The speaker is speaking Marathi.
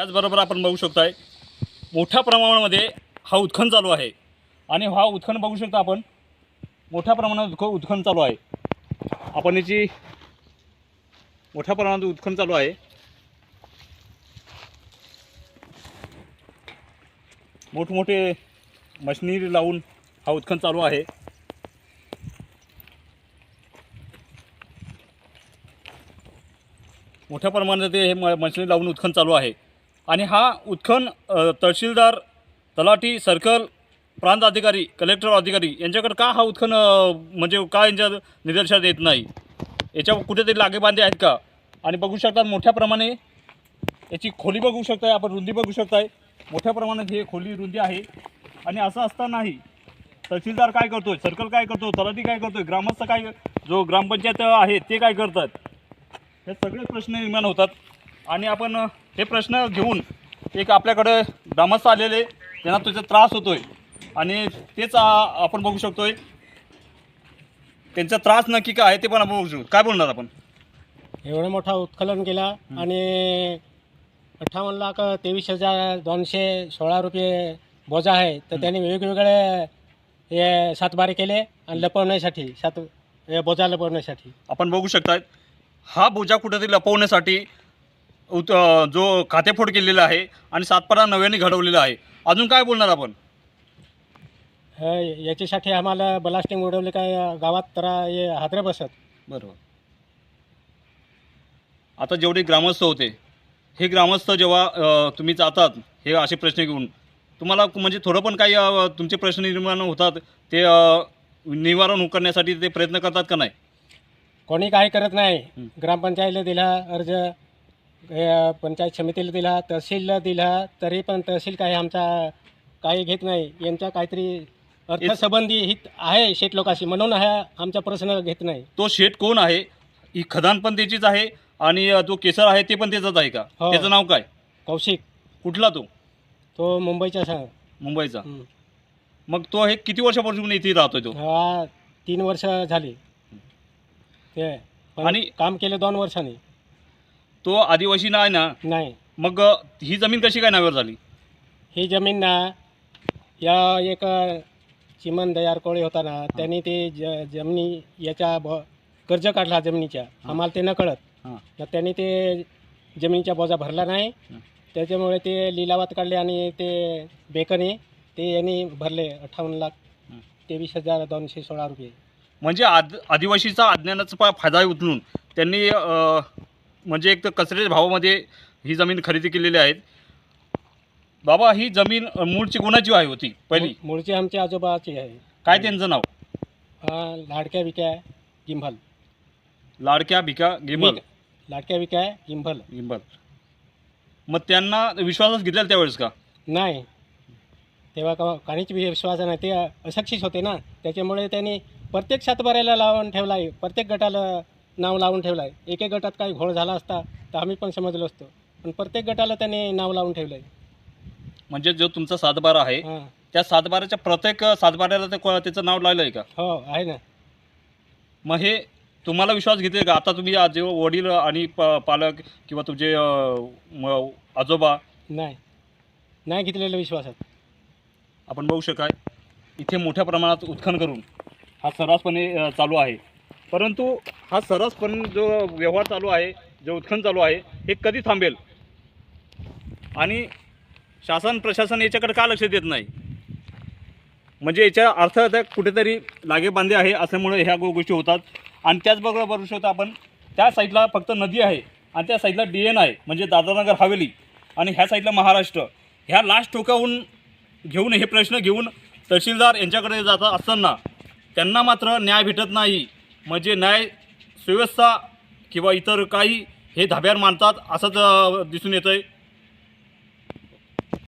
त्याचबरोबर आपण बघू शकताय मोठ्या प्रमाणामध्ये हा उत्खन चालू आहे. आणि हा उत्खन बघू शकता आपण. मोठ्या प्रमाणात उत्ख उत्खन चालू आहे. आपण याची मोठ्या प्रमाणात उत्खन चालू आहे. मोठमोठे मशिनरी लावून हा उत्खन चालू आहे. मोठ्या प्रमाणात हे म मशिनरी लावून उत्खन चालू आहे. आणि हा उत्खन तहसीलदार तलाठी सर्कल प्रांत अधिकारी कलेक्टर अधिकारी यांच्याकडे का हा उत्खन म्हणजे का यांच्या निदर्शनात येत नाही? याच्या कुठेतरी लागेबांधे आहेत का? आणि बघू शकतात मोठ्या प्रमाणे याची खोली बघू शकताय आपण रुंदी बघू शकताय. मोठ्या प्रमाणात हे खोली रुंदी आहे. आणि असं असतानाही तहसीलदार काय करतोय? सर्कल काय करतो तलाठी काय करतोय? ग्रामस्थ काय जो ग्रामपंचायत आहे ते काय करतात? हे सगळे प्रश्न निर्माण होतात. आणि आपण हे प्रश्न घेऊन एक आपल्याकडे ग्रामस्थ आलेले त्यांना तुझा त्रास होतोय. आणि तेच आपण बघू शकतोय. त्यांचा त्रास नक्की काय आहे ते पण आपण बघू शकतो. काय बोलणार आपण? एवढा मोठा उत्खनन केला आणि अठ्ठावन्न लाख तेवीस हजार दोनशे सोळा रुपये बोजा आहे. तर त्यांनी वेगवेगळे हे सातबारे केले आणि लपवण्यासाठी सात हे बोजा लपवण्यासाठी. आपण बघू शकताय हा बोजा कुठेतरी लपवण्यासाठी उत जो खातेफोड केलेला आहे आणि सातपाडा नव्याने घडवलेला आहे. अजून काय बोलणार आपण? हे याच्यासाठी आम्हाला बलास्टिंग उडवले काय गावात तर हे हादरे बसत. बरोबर. आता जेवढे ग्रामस्थ होते हे ग्रामस्थ जेव्हा अ, तुम्ही जातात हे असे प्रश्न घेऊन तुम्हाला म्हणजे थोडं पण काही अ, तुमचे प्रश्न निर्माण होतात ते अ, निवारण करण्यासाठी ते प्रयत्न करतात का नाही? कोणी काही करत नाही. ग्रामपंचायतीला दिला अर्ज पंचायत समितीला दिला तहसीलला दिला तरी पण तहसील काही आमचा काही घेत नाही. यांच्या काहीतरी अर्थसंबंधी हित आहे शेत लोकांशी म्हणून हा आमचा प्रश्न घेत नाही. तो शेठ कोण आहे? ही खदान पण त्याचीच आहे आणि जो केसर आहे ते पण त्याचाच आहे का? हो. त्याचं नाव काय? कौशिक. कुठला तो? तो मुंबईचा सांग. मुंबईचा. हं. मग तो हे किती वर्षापासून इथे राहतोय तो? हा तीन वर्ष झाली. ते पण आणि- काम केलं दोन वर्षांनी. तो आदिवासी नाही ना नाही. मग ही जमीन कशी काय नावावर झाली? ही जमीन ना या एक चिमन दयार कोळी होता ना त्यांनी ते ज जमिनी याच्या ब कर्ज काढला जमिनीच्या. आम्हाला ते न कळत हां. तर त्यांनी ते जमिनीचा बोजा भरला नाही. त्याच्यामुळे ते लिलावात काढले आणि ते बेकने ते यांनी भरले अठ्ठावन्न लाख. तेवीस हजार दोनशे सोळा रुपये. म्हणजे आद आदिवासीचा अज्ञानाचा पा- फायदा उचलून. त्यांनी अ, म्हणजे एक तर कचऱ्याच्या भावामध्ये ही जमीन खरेदी केलेली आहेत. बाबा ही जमीन अ, मूळची कोणाची आहे होती पहिली? मूळ- मूळची आमच्या आजोबाची आहे. काय त्यांचं नाव? हा, लाडक्या विक्या गिंभल. लाडक्या भिका गिमल लाडक्या विक्या गिंभल. गिंबल मग त्यांना विश्वासच घेतलेला त्यावेळेस का? नाही. तेव्हा का काहीच विश्वास नाही. ते अशिक्षित होते ना. त्याच्यामुळे त्यांनी प्रत्येक सातबाऱ्याला लावून ठेवला आहे. प्रत्येक गटाला नाव लावून ठेवलं आहे एक एक गटात काही घोळ झाला असता तर आम्ही पण समजलो असतो. पण प्रत्येक गटाला त्यांनी नाव लावून ठेवलं आहे म्हणजे जो तुमचा सातबारा आहे हां. त्या सातबाऱ्याच्या प्रत्येक सातबाऱ्याला ते को- त्याचं नाव लावलं आहे का? हो आहे ना. मग हे तुम्हाला विश्वास घेते का? आता तुम्ही आज जेव्हा वडील आणि प पालक किंवा तुमचे अ, म- आजोबा नाही. नाही घेतलेलं विश्वासात. आपण बघू शकाय. इथे मोठ्या प्रमाणात उत्खनन करून हा सर्रासपणे अ, चालू आहे. परंतु हा सरसपण जो व्यवहार चालू आहे जो उत्खनन चालू आहे हे कधी थांबेल? आणि शासन प्रशासन याच्याकडे का लक्ष देत नाही? म्हणजे याच्या अर्थ त्या कुठेतरी लागेबांधे आहे असल्यामुळे ह्या गो- गोष्टी होतात. आणि त्याचबरोबर बघू शकतो आपण त्या साईडला फक्त नदी आहे आणि त्या साईडला डी एन आहे म्हणजे दादानगर हवेली. आणि ह्या साईडला महाराष्ट्र. ह्या लास्ट टोकाहून घेऊन हे प्रश्न घेऊन तहसीलदार यांच्याकडे जात असताना त्यांना मात्र न्याय भेटत नाही. म्हणजे न्याय सुव्यवस्था किंवा इतर काही हे धाब्यावर मानतात असंच दिसून येतं आहे